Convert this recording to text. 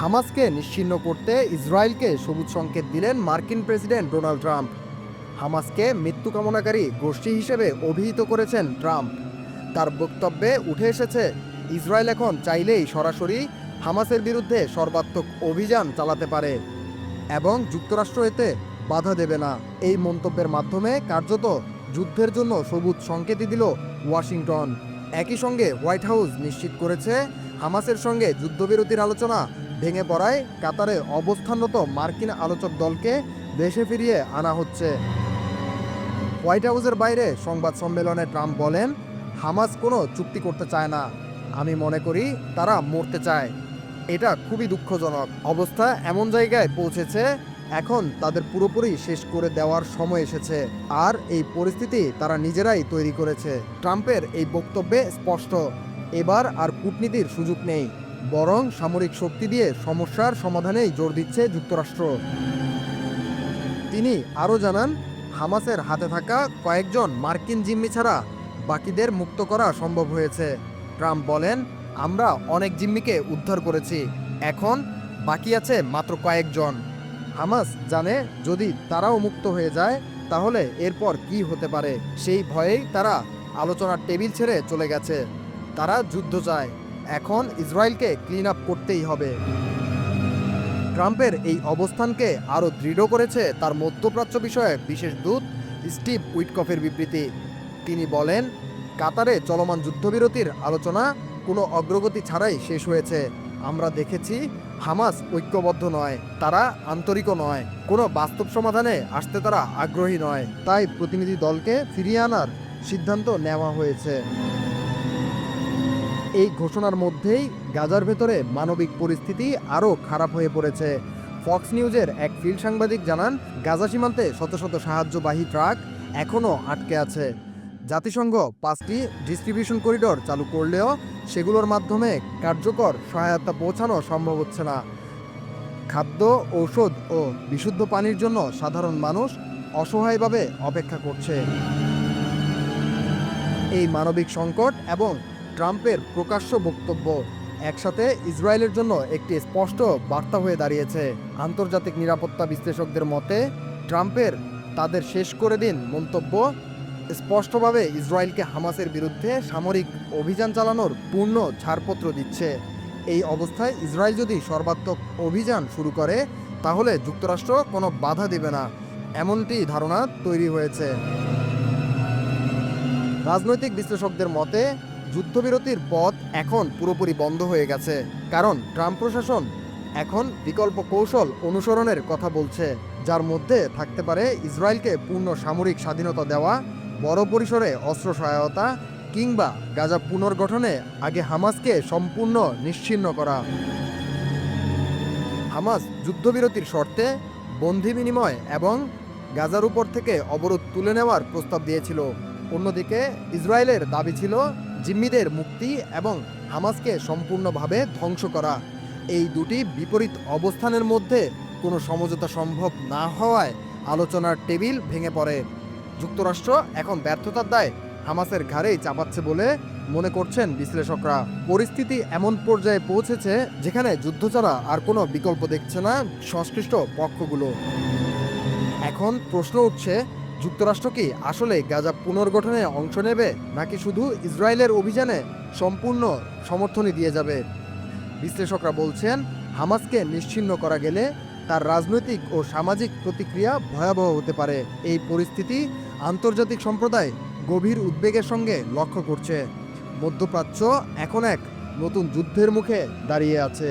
হামাসকে নিশ্চিহ্ন করতে ইসরায়েলকে সবুজ সংকেত দিলেন মার্কিন প্রেসিডেন্ট ডোনাল্ড ট্রাম্প। হামাসকে মৃত্যু কামনাকারী গোষ্ঠী হিসেবে অভিহিত করেছেন ট্রাম্প। তার বক্তব্যে উঠে এসেছে, ইসরায়েল এখন চাইলেই সরাসরি হামাসের বিরুদ্ধে সর্বাত্মক অভিযান চালাতে পারে এবং যুক্তরাষ্ট্র এতে বাধা দেবে না। এই মন্তব্যের মাধ্যমে কার্যত যুদ্ধের জন্য সবুজ সংকেতই দিল ওয়াশিংটন। একই সঙ্গে হোয়াইট হাউস নিশ্চিত করেছে, হামাসের সঙ্গে যুদ্ধবিরতির আলোচনা ভেঙে পড়ায় কাতারে অবস্থানরত মার্কিন আলোচক দলকে দেশে ফিরিয়ে আনা হচ্ছে। হোয়াইট হাউসের বাইরে সংবাদ সম্মেলনে ট্রাম্প বলেন, হামাস কোনো চুক্তি করতে চায় না। আমি মনে করি তারা মরতে চায়। এটা খুবই দুঃখজনক। অবস্থা এমন জায়গায় পৌঁছেছে, এখন তাদের পুরোপুরি শেষ করে দেওয়ার সময় এসেছে। আর এই পরিস্থিতি তারা নিজেরাই তৈরি করেছে। ট্রাম্পের এই বক্তব্যে স্পষ্ট। এবার আর কূটনীতির সুযোগ নেই। বরং সামরিক শক্তি দিয়ে সমস্যার সমাধানেই জোর দিচ্ছে যুক্তরাষ্ট্র। তিনি আরও জানান, হামাসের হাতে থাকা কয়েকজন মার্কিন জিম্মি ছাড়া বাকিদের মুক্ত করা সম্ভব হয়েছে। ট্রাম্প বলেন, আমরা অনেক জিম্মিকে উদ্ধার করেছি, এখন বাকি আছে মাত্র কয়েকজন। হামাস জানে যদি তারাও মুক্ত হয়ে যায়, তাহলে এরপর কি হতে পারে? সেই ভয়েই তারা আলোচনার টেবিল ছেড়ে চলে গেছে। তারা যুদ্ধ চায়। এখন ইসরায়েলকে ক্লিন আপ করতেই হবে। ট্রাম্পের এই অবস্থানকে আরও দৃঢ় করেছে তার মধ্যপ্রাচ্য বিষয়ে বিশেষ দূত স্টিভ উইটকফের বিবৃতি। তিনি বলেন, কাতারে চলমান যুদ্ধবিরতির আলোচনা কোনো অগ্রগতি ছাড়াই শেষ হয়েছে। আমরা দেখেছি, হামাস ঐক্যবদ্ধ নয়, তারা আন্তরিকও নয়, কোনো বাস্তব সমাধানে আসতে তারা আগ্রহী নয়। তাই প্রতিনিধি দলকে ফিরিয়ে আনার সিদ্ধান্ত নেওয়া হয়েছে। এই ঘোষণার মধ্যেই গাজার ভেতরে মানবিক পরিস্থিতি আরও খারাপ হয়ে পড়েছে। ফক্স নিউজের এক ফিল্ড সাংবাদিক জানান, গাজা সীমান্তে শত শত সাহায্যবাহী ট্রাক এখনও আটকে আছে। জাতিসংঘ পাঁচটি ডিস্ট্রিবিউশন করিডোর চালু করলেও সেগুলোর মাধ্যমে কার্যকর সহায়তা পৌঁছানো সম্ভব হচ্ছে না। খাদ্য, ঔষধ ও বিশুদ্ধ পানির জন্য সাধারণ মানুষ অসহায়ভাবে অপেক্ষা করছে। এই মানবিক সংকট এবং ট্রাম্পের প্রকাশ্য বক্তব্য একসাথে ইসরায়েলের জন্য একটি স্পষ্ট বার্তা হয়ে দাঁড়িয়েছে। আন্তর্জাতিক নিরাপত্তা বিশ্লেষকদের মতে, ট্রাম্পের তাদের শেষ করে দিন মন্তব্য স্পষ্টভাবে ইসরায়েলকে হামাসের বিরুদ্ধে সামরিক অভিযান চালানোর পূর্ণ ছাড়পত্র দিচ্ছে। এই অবস্থায় ইসরায়েল যদি সর্বাত্মক অভিযান শুরু করে, তাহলে যুক্তরাষ্ট্র কোনো বাধা দেবে না। এমনটি ধারণা তৈরি হয়েছে। রাজনৈতিক বিশ্লেষকদের মতে যুদ্ধবিরতির পথ এখন পুরোপুরি বন্ধ হয়ে গেছে। কারণ ট্রাম্প প্রশাসন এখন বিকল্প কৌশল অনুসরণের কথা বলছে, যার মধ্যে থাকতে পারে ইসরায়েলকে পূর্ণ সামরিক স্বাধীনতা দেওয়া, বড় পরিসরে অস্ত্র সহায়তা কিংবা গাজা পুনর্গঠনে আগে হামাসকে সম্পূর্ণ নিশ্চিন্ন করা। হামাস যুদ্ধবিরতির শর্তে বন্দি বিনিময় এবং গাজার উপর থেকে অবরোধ তুলে নেওয়ার প্রস্তাব দিয়েছিল। অন্যদিকে ইসরায়েলের দাবি ছিল জিম্মিদের মুক্তি এবং হামাসকে সম্পূর্ণভাবে ধ্বংস করা। এই দুটি বিপরীত অবস্থানের মধ্যে কোনো সমঝোতা সম্ভব না হওয়ায় আলোচনার টেবিল ভেঙে পড়ে। যুক্তরাষ্ট্র এখন ব্যর্থতার দায় হামাসের ঘাড়েই চাপাচ্ছে বলে মনে করছেন বিশ্লেষকরা। পরিস্থিতি এমন পর্যায়ে পৌঁছেছে যেখানে যুদ্ধ ছাড়া আর কোনো বিকল্প দেখছে না সংশ্লিষ্ট পক্ষগুলো। এখন প্রশ্ন উঠছে যুক্তরাষ্ট্র কি আসলে গাজা পুনর্গঠনে অংশ নেবে, নাকি শুধু ইসরায়েলের অভিযানে সম্পূর্ণ সমর্থনই দিয়ে যাবে? বিশ্লেষকরা বলছেন, হামাসকে নিশ্চিহ্ন করা গেলে তার রাজনৈতিক ও সামাজিক প্রতিক্রিয়া ভয়াবহ হতে পারে। এই পরিস্থিতি আন্তর্জাতিক সম্প্রদায় গভীর উদ্বেগের সঙ্গে লক্ষ্য করছে। মধ্যপ্রাচ্য এখন এক নতুন যুদ্ধের মুখে দাঁড়িয়ে আছে।